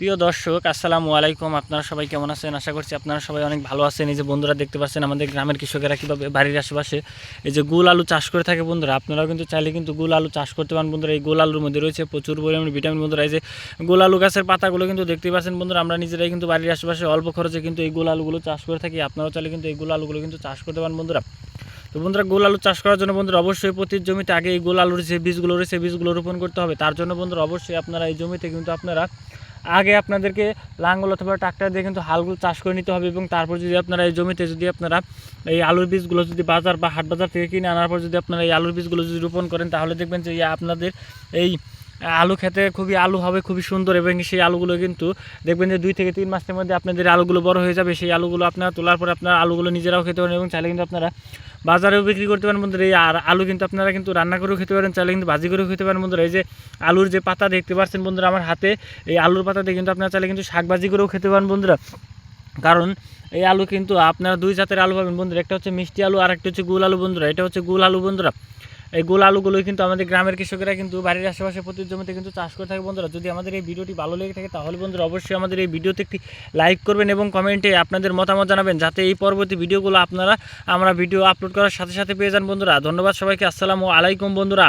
প্রিয় দর্শক, আসসালামু আলাইকুম। আপনারা সবাই কেমন আছেন? আশা করছি আপনারা সবাই অনেক ভালো আছেন। এই যে বন্ধুরা দেখতে পাচ্ছেন, আমাদের গ্রামের কৃষকেরা কীভাবে বাড়ির আশেপাশে এই যে গুল আলু চাষ করে থাকে বন্ধুরা, আপনারাও কিন্তু চাইলে কিন্তু গুল আলু চাষ করতে পারেন বন্ধুরা। এই গোল আলুর মধ্যে রয়েছে প্রচুর পরিমাণে ভিটামিন বন্ধুরা। এই যে গোল আলু গাছের পাতাগুলো কিন্তু দেখতে পাচ্ছেন বন্ধুরা, আমরা নিজেরাই কিন্তু বাড়ির আশেপাশে অল্প খরচে কিন্তু এই গোল আলুগুলো চাষ করে থাকি। আপনারাও চাইলে কিন্তু এই গোল আলুগুলো কিন্তু চাষ করতে পারেন বন্ধুরা। তো বন্ধুরা, গোল আলু চাষ করার জন্য বন্ধুরা অবশ্যই প্রতি জমিতে আগে এই গোল আলুর যে বীজগুলো রয়েছে বীজগুলো রোপণ করতে হবে। তার জন্য বন্ধুরা অবশ্যই আপনারা এই জমিতে কিন্তু আপনারা আগে আপনাদেরকে লাঙ্গল অথবা ট্রাক্টর দিয়ে কিন্তু হালগুলো চাষ করে নিতে হবে এবং তারপর যদি আপনারা এই জমিতে যদি আপনারা এই আলুর বীজগুলো যদি বাজার বা হাট বাজার থেকে কিনে আনার পর যদি আপনারা এই আলুর বীজগুলো যদি রোপণ করেন, তাহলে দেখবেন যে আপনাদের এই আলু খেতে খুবই আলু হবে, খুবই সুন্দর এবং সেই আলুগুলো কিন্তু দেখবেন যে দুই থেকে তিন মাসের মধ্যে আপনাদের আলুগুলো বড় হয়ে যাবে। সেই আলুগুলো আপনারা তোলার পরে আপনারা আলুগুলো নিজেরাও খেতে পারেন এবং চাইলে কিন্তু আপনারা বাজারেও বিক্রি করতে পারেন বন্ধুরা। এই আর আলু কিন্তু আপনারা কিন্তু রান্না করেও খেতে পারেন, চাইলে কিন্তু ভাজি করেও খেতে পারেন বন্ধুরা। এই যে আলুর যে পাতা দেখতে পাচ্ছেন বন্ধুরা আমার হাতে, এই আলুর পাতাতে কিন্তু আপনারা চাইলে কিন্তু শাক ভাজি করেও খেতে পারেন বন্ধুরা। কারণ এই আলু কিন্তু আপনারা দুই জাতের আলু পাবেন বন্ধুরা। একটা হচ্ছে মিষ্টি আলু আর একটা হচ্ছে গুল আলু বন্ধুরা। এটা হচ্ছে গুল আলু বন্ধুরা। এই গোল আলুগুলোই কিন্তু আমাদের গ্রামের কৃষকেরা কিন্তু বাড়ির আশেপাশে প্রতি জমিতে কিন্তু চাষ করে থাকে বন্ধুরা। যদি আমাদের এই ভিডিওটি ভালো লেগে থাকে তাহলে বন্ধুরা অবশ্যই আমাদের এই ভিডিওতে একটি লাইক করবেন এবং কমেন্টে আপনাদের মতামত জানাবেন, যাতে এই পরবর্তী ভিডিওগুলো আপনারা, আমরা ভিডিও আপলোড করার সাথে সাথে পেয়ে যান বন্ধুরা। ধন্যবাদ সবাইকে। আসসালামু আলাইকুম বন্ধুরা।